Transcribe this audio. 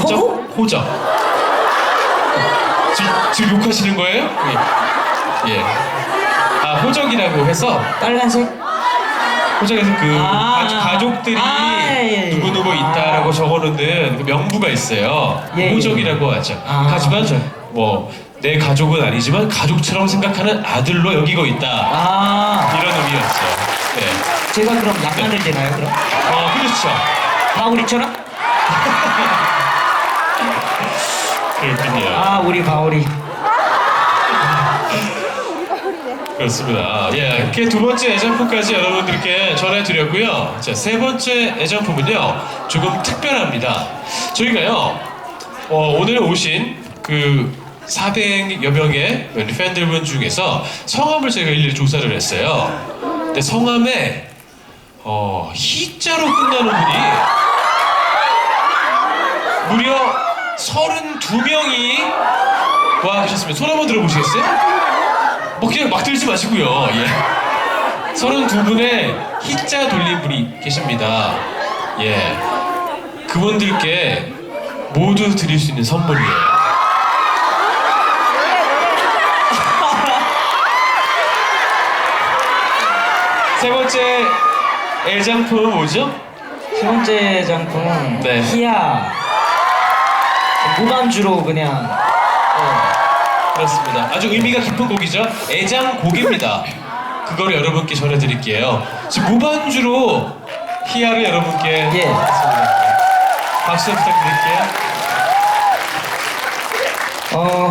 호적? 호구? 호적. 지금, 지금 욕하시는 거예요? 예. 예. 아, 호적이라고 해서 빨간색? 호적에서 그 아. 가족, 가족들이 아, 예, 예. 누구누구 있다라고 아. 적어놓는 그 명부가 있어요. 예, 예. 호적이라고 하죠. 아. 하지만 저, 뭐, 내 가족은 아니지만 가족처럼 생각하는 아들로 여기고 있다. 아, 이런 의미였죠. 네. 제가 그럼 양간을 되나요, 그럼? 어, 그렇죠. 바울이처럼? 그렇군요. 아, 우리 바울이. 그렇습니다. 예, 이렇게 두 번째 애장품까지 여러분들께 전해드렸고요. 자, 세 번째 애장품은요, 조금 특별합니다. 저희가요, 어, 오늘 오신 그 400여 명의 우리 팬들분 중에서 성함을 저희가 일일이 조사를 했어요. 근데 성함에, 어, 희자로 끝나는 분이 무려 32명이 와 계셨습니다. 손 한번 들어보시겠어요? 뭐 그냥 막 들지 마시고요. 예. 32분의 희자 돌린 분이 계십니다. 예. 그분들께 모두 드릴 수 있는 선물이에요. 세 번째 애장품은 뭐죠? 세 번째 장품은 네. 히야. 무반주로 그냥. 어, 그렇습니다. 아주 의미가 깊은 곡이죠. 애장곡입니다. 그거를 여러분께 전해드릴게요. 지금 무반주로 희야를 여러분께 예. 박수 부탁드릴게요. 어,